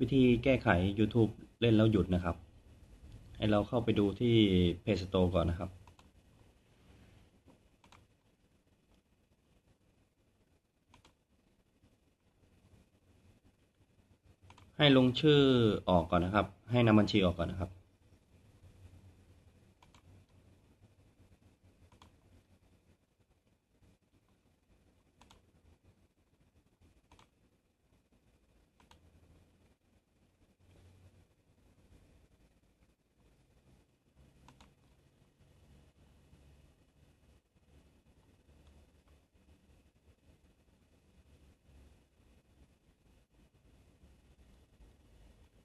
วิธีแก้ไข YouTube เล่นแล้วหยุดนะครับ ให้เราเข้าไปดูที่ Play Store ก่อนนะครับ ให้ลงชื่อออกก่อนนะครับ ให้นำบัญชีออกก่อนนะครับ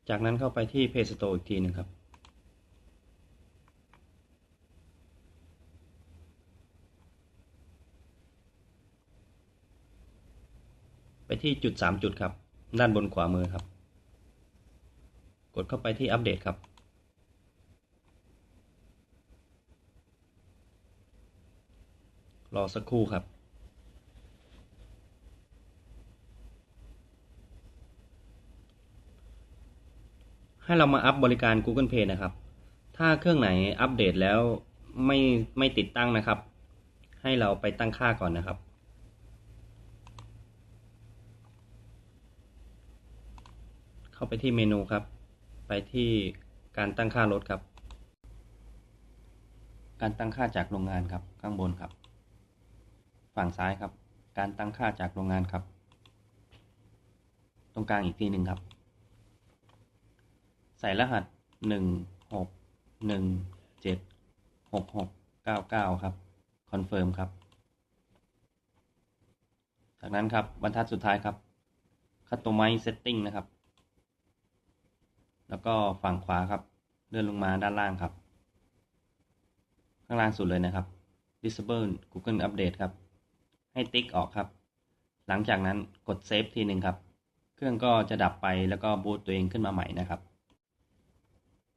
จากนั้นเข้าไปที่ Play Store อีกทีหนึ่งครับ ไปที่จุดสามจุดครับ ด้านบนขวามือครับ กดเข้าไปที่อัปเดตครับรอสักครู่ครับ ให้เรามาอัพบริการ Google Pay นะครับ ถ้าเครื่องไหนอัปเดตแล้วไม่ไม่ติดตั้งนะครับ ให้เราไปตั้งค่าก่อนนะครับ เข้าไปที่เมนูครับ ไปที่การตั้งค่ารถครับ การตั้งค่าจากโรงงานครับ ข้างบนครับ ฝั่งซ้ายครับ การตั้งค่าจากโรงงานครับ ตรงกลางอีกทีหนึ่งครับ ใส่รหัสหนึ่งหกหนึ่งเจ็ดหกหกเก้าเก้าครับคอนเฟิร์มครับ จากนั้นครับบรรทัดสุดท้ายครับ Customize Setting นะครับ แล้วก็ฝั่งขวาครับ เลื่อนลงมาด้านล่างครับ ข้างล่างสุดเลยนะครับ Disable Google Update ครับ ให้ติ๊กออกครับ หลังจากนั้นกดเซฟทีหนึ่งครับ เครื่องก็จะดับไปแล้วก็บูตตัวเองขึ้นมาใหม่นะครับ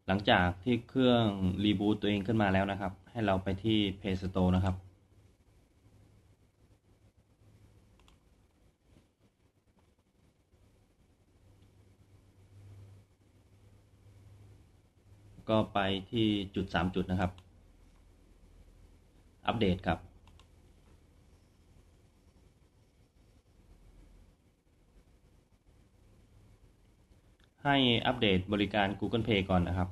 หลังจากที่เครื่องรีบูตตัวเองขึ้นมาแล้วนะครับ ให้เราไปที่ Play Store นะครับ ก็ไปที่จุด 3 จุดนะครับ อัปเดตครับ ให้อัปเดตบริการ Google Pay ก่อนนะครับ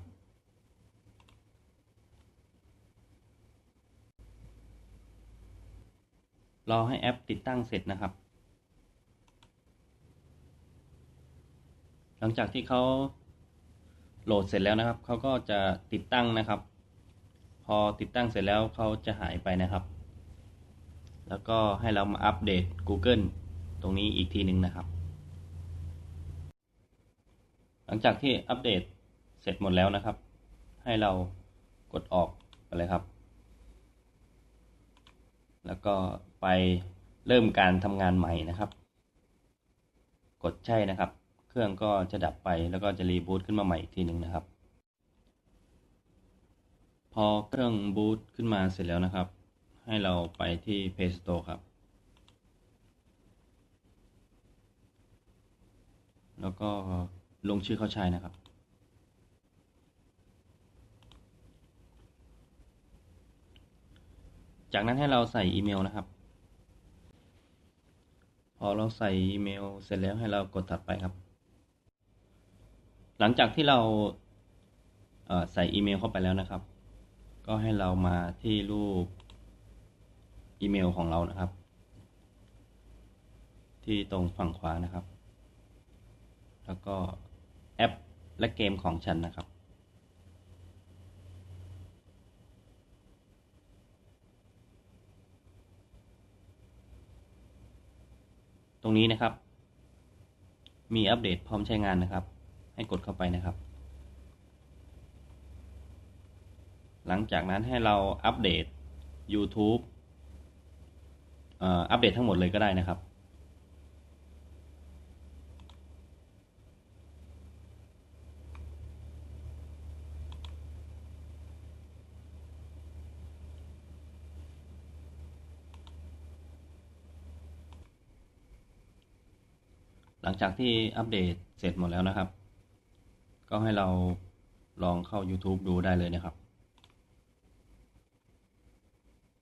รอให้แอปติดตั้งเสร็จนะครับ หลังจากที่เขาโหลดเสร็จแล้วนะครับ เขาก็จะติดตั้งนะครับ พอติดตั้งเสร็จแล้วเขาจะหายไปนะครับ แล้วก็ให้เรามาอัปเดต Google ตรงนี้อีกทีหนึ่งนะครับ หลังจากที่อัปเดตเสร็จหมดแล้วนะครับ ให้เรากดออกไปเลยครับ แล้วก็ไปเริ่มการทำงานใหม่นะครับ กดใช่นะครับ เครื่องก็จะดับไปแล้วก็จะรีบูตขึ้นมาใหม่อีกทีหนึ่งนะครับ พอเครื่องบูตขึ้นมาเสร็จแล้วนะครับ ให้เราไปที่ Play Store ครับ แล้วก็ ลงชื่อเข้าใช้นะครับ จากนั้นให้เราใส่อีเมลนะครับ พอเราใส่อีเมลเสร็จแล้วให้เรากดถัดไปครับ หลังจากที่เราใส่อีเมลเข้าไปแล้วนะครับ ก็ให้เรามาที่รูปอีเมลของเรานะครับ ที่ตรงฝั่งขวานะครับ แล้วก็ แอปและเกมของฉันนะครับตรงนี้นะครับ มีอัปเดตพร้อมใช้งานนะครับ ให้กดเข้าไปนะครับ หลังจากนั้นให้เราอัปเดต YouTube อัปเดตทั้งหมดเลยก็ได้นะครับ หลังจากที่อัปเดตเสร็จหมดแล้วนะครับ ก็ให้เราลองเข้า YouTube ดูได้เลยนะครับ